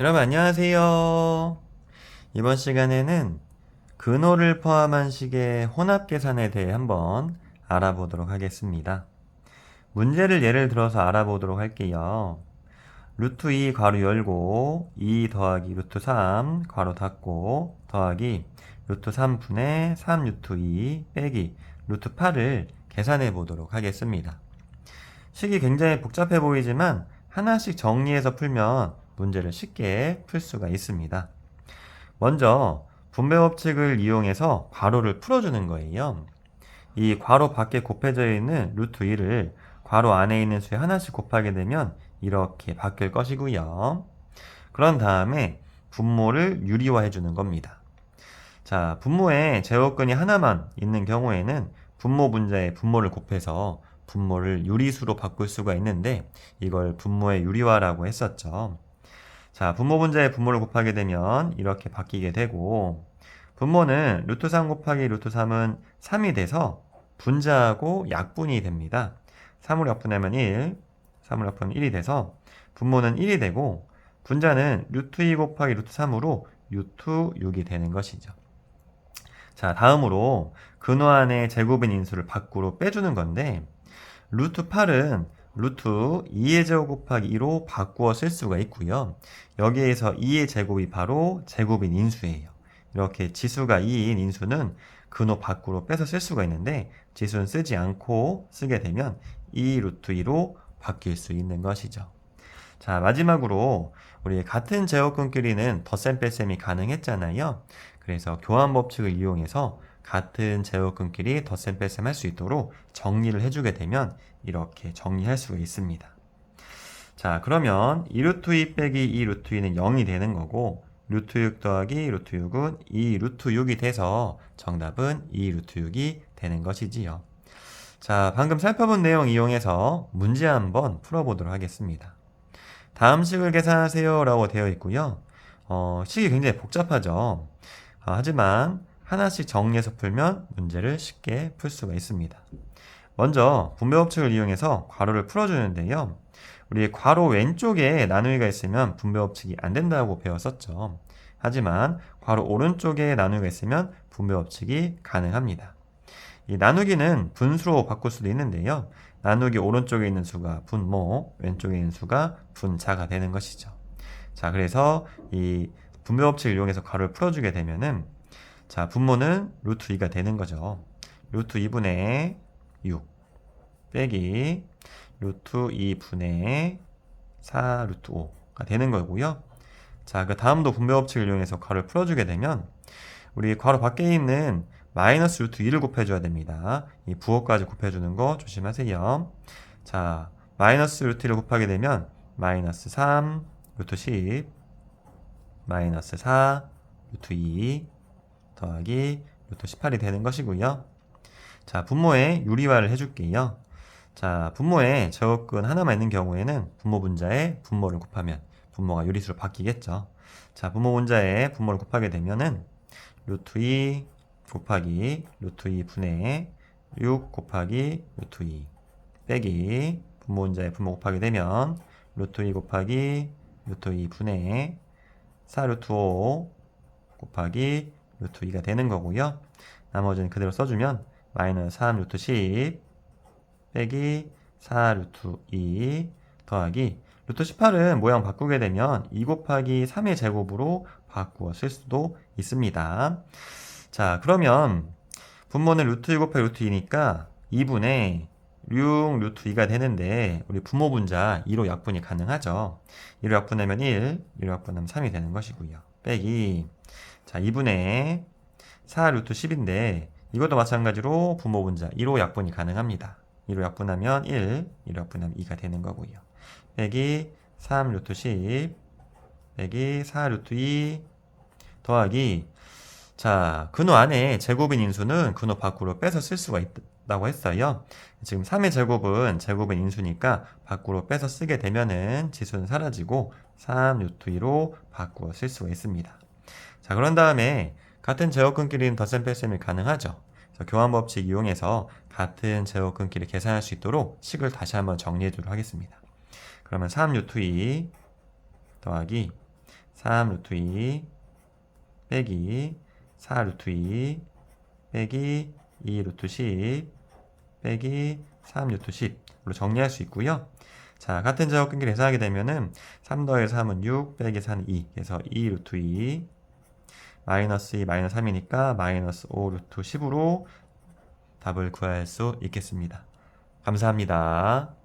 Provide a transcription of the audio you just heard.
여러분 안녕하세요. 이번 시간에는 근호를 포함한 식의 혼합 계산에 대해 한번 알아보도록 하겠습니다. 문제를 예를 들어서 알아보도록 할게요. 루트 2 괄호 열고 2 더하기 루트 3 괄호 닫고 더하기 루트 3분의 3 루트 2 빼기 루트 8을 계산해 보도록 하겠습니다. 식이 굉장히 복잡해 보이지만 하나씩 정리해서 풀면 문제를 쉽게 풀 수가 있습니다. 먼저 분배 법칙을 이용해서 괄호를 풀어주는 거예요. 이 괄호 밖에 곱해져 있는 루트 2를 괄호 안에 있는 수에 하나씩 곱하게 되면 이렇게 바뀔 것이고요. 그런 다음에 분모를 유리화해 주는 겁니다. 자, 분모에 제곱근이 하나만 있는 경우에는 분모 분자에 분모를 곱해서 분모를 유리수로 바꿀 수가 있는데 이걸 분모의 유리화라고 했었죠. 자, 분모 분자에 분모를 곱하게 되면 이렇게 바뀌게 되고 분모는 루트 3 곱하기 루트 3은 3이 돼서 분자하고 약분이 됩니다. 3으로 약분하면 1, 3으로 약분하면 1이 돼서 분모는 1이 되고 분자는 루트 2 곱하기 루트 3으로 루트 6이 되는 것이죠. 자, 다음으로 근호 안에 제곱인 인수를 밖으로 빼주는 건데 루트 8은 루트 2의 제곱 곱하기 2로 바꾸어 쓸 수가 있고요. 여기에서 2의 제곱이 바로 제곱인 인수예요. 이렇게 지수가 2인 인수는 근호 밖으로 빼서 쓸 수가 있는데 지수는 쓰지 않고 쓰게 되면 2 루트 2로 바뀔 수 있는 것이죠. 자, 마지막으로 우리 같은 제곱근끼리는 덧셈 뺄셈이 가능했잖아요. 그래서 교환 법칙을 이용해서 같은 제곱근끼리 덧셈 뺄셈 할 수 있도록 정리를 해주게 되면 이렇게 정리할 수가 있습니다. 자, 그러면 2루트 2 빼기 2루트 2는 0이 되는 거고 루트 6 더하기 루트 6은 2 루트 6이 돼서 정답은 2 루트 6이 되는 것이지요. 자, 방금 살펴본 내용 이용해서 문제 한번 풀어보도록 하겠습니다. 다음 식을 계산하세요 라고 되어 있고요. 어, 식이 굉장히 복잡하죠. 어, 하지만 하나씩 정리해서 풀면 문제를 쉽게 풀 수가 있습니다. 먼저 분배 법칙을 이용해서 괄호를 풀어주는데요. 우리 괄호 왼쪽에 나누기가 있으면 분배 법칙이 안 된다고 배웠었죠. 하지만 괄호 오른쪽에 나누기가 있으면 분배 법칙이 가능합니다. 이 나누기는 분수로 바꿀 수도 있는데요. 나누기 오른쪽에 있는 수가 분모, 왼쪽에 있는 수가 분자가 되는 것이죠. 자, 그래서 이 분배 법칙을 이용해서 괄호를 풀어주게 되면은 자, 분모는 루트 2가 되는 거죠. 루트 2분의 6 빼기 루트 2분의 4 루트 5가 되는 거고요. 자, 그 다음도 분배 법칙을 이용해서 괄호를 풀어주게 되면 우리 괄호 밖에 있는 마이너스 루트 2를 곱해줘야 됩니다. 이 부호까지 곱해주는 거 조심하세요. 자, 마이너스 루트 1을 곱하게 되면 마이너스 3 루트 10 마이너스 4 루트 2 더하기 루트 18이 되는 것이고요. 자, 분모에 유리화를 해줄게요. 자, 분모에 제곱근 하나만 있는 경우에는 분모 분자에 분모를 곱하면 분모가 유리수로 바뀌겠죠. 자, 분모 분자에 분모를 곱하게 되면은 루트 2 곱하기 루트 2 분의 6 곱하기 루트 2 빼기 분모 분자에 분모 곱하게 되면 루트 2 곱하기 루트 2 분의 4 루트 5 곱하기 루트 2가 되는 거고요. 나머지는 그대로 써주면 마이너스 3 루트 10 빼기 4 루트 2 더하기 루트 18은 모양 바꾸게 되면 2 곱하기 3의 제곱으로 바꾸어 쓸 수도 있습니다. 자, 그러면 분모는 루트 2 곱하기 루트 2니까 2분의 6 루트 2가 되는데 우리 분모 분자 2로 약분이 가능하죠. 2로 약분하면 1, 2로 약분하면 3이 되는 것이고요. 빼기 자, 2분의 4 루트 10인데 이것도 마찬가지로 분모 분자 2로 약분이 가능합니다. 2로 약분하면 1, 2로 약분하면 2가 되는 거고요. 빼기 3 루트 10 빼기 4 루트 2 더하기 자, 근호 안에 제곱인 인수는 근호 밖으로 빼서 쓸 수가 있다고 했어요. 지금 3의 제곱은 제곱인 인수니까 밖으로 빼서 쓰게 되면은 지수는 사라지고 3 루트 2로 바꾸어 쓸 수가 있습니다. 자, 그런 다음에 같은 제곱근끼리는 덧셈 뺄셈이 가능하죠. 교환 법칙 이용해서 같은 제곱근끼리 계산할 수 있도록 식을 다시 한번 정리해 주도록 하겠습니다. 그러면 3 루트 2 더하기 3 루트 2 빼기 4 루트 2 빼기 2 루트 10 빼기 3 루트 10으로 정리할 수 있고요. 자, 같은 제곱근기 계산하게 되면은 3 더해 3은 6 빼기 4는 2 그래서 2 루트 2 마이너스 2 마이너스 3이니까 마이너스 5 루트 10으로 답을 구할 수 있겠습니다. 감사합니다.